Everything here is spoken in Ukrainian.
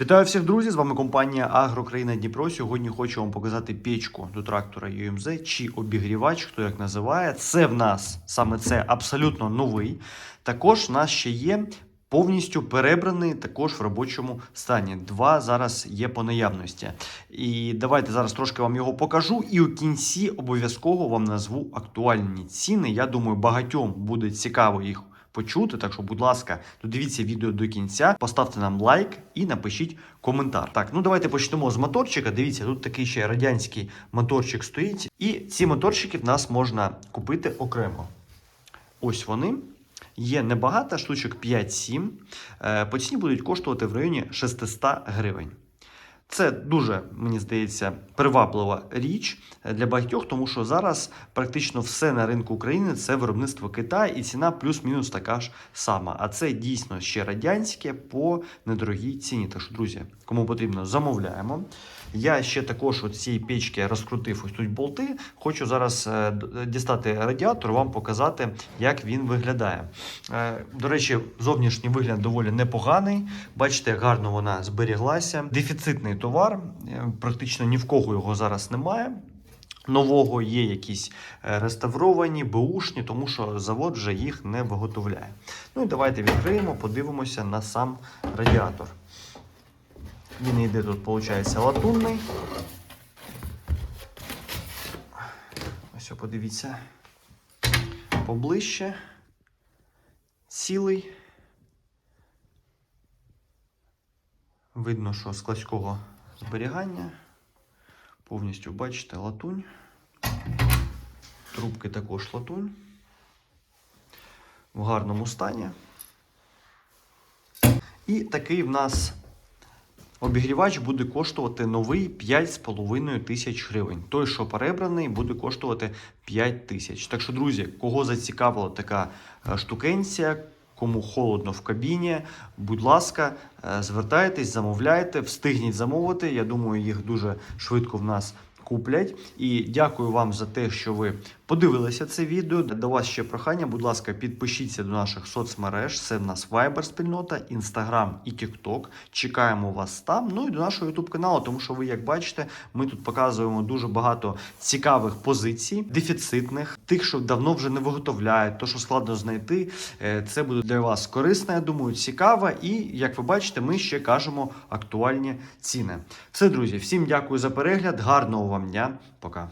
Вітаю всіх друзі! З вами компанія Агрокраїна Дніпро. Сьогодні хочу вам показати печку до трактора UMZ чи обігрівач, хто як називає. Це в нас саме це абсолютно новий. Також в нас ще є повністю перебраний, також в робочому стані. Два зараз є по наявності. І давайте зараз трошки вам його покажу. І у кінці обов'язково вам назву актуальні ціни. Я думаю, багатьом буде цікаво їх почути. Так що, будь ласка, додивіться відео до кінця, поставте нам лайк і напишіть коментар. Так, ну давайте почнемо з моторчика. Дивіться, тут такий ще радянський моторчик стоїть. І ці моторчики в нас можна купити окремо. Ось вони. Є небагато, штучок 5-7. Е, По ціні будуть коштувати в районі 600 гривень. Це дуже, мені здається, приваблива річ для багатьох, тому що зараз практично все на ринку України це виробництво Китаю і ціна плюс-мінус така ж сама. А це дійсно ще радянське по недорогій ціні. Що, друзі, кому потрібно, замовляємо. Я ще також от цієї печки розкрутив ось тут болти. Хочу зараз е, дістати радіатор, вам показати, як він виглядає. Е, До речі, зовнішній вигляд доволі непоганий. Бачите, гарно вона зберіглася. Дефіцитний товар, е, практично ні в кого його зараз немає. Нового є якісь е, реставровані, беушні, тому що завод вже їх не виготовляє. Ну і давайте відкриємо, подивимося на сам радіатор. Він йде тут, виходить, латунний. Ось подивіться поближче. Цілий. Видно, що складського зберігання. Повністю бачите латунь. Трубки також латунь. В гарному стані. І такий в нас обігрівач буде коштувати новий 5,5 тисяч гривень. Той, що перебраний, буде коштувати 5 тисяч. Так що, друзі, кого зацікавила така е, штукенція, кому холодно в кабіні, будь ласка, е, звертайтесь, замовляйте, встигніть замовити. Я думаю, їх дуже швидко в нас куплять. І дякую вам за те, що ви подивилися це відео. До вас ще прохання. Будь ласка, підпишіться до наших соцмереж. Це в нас Viber спільнота, Instagram і TikTok. Чекаємо вас там. Ну і до нашого YouTube каналу, тому що ви, як бачите, ми тут показуємо дуже багато цікавих позицій, дефіцитних, тих, що давно вже не виготовляють, то що складно знайти. Е, Це буде для вас корисно, я думаю, цікаво. І як ви бачите, ми ще кажемо актуальні ціни. Все, друзі, всім дякую за перегляд. Гарного вам дня. Пока.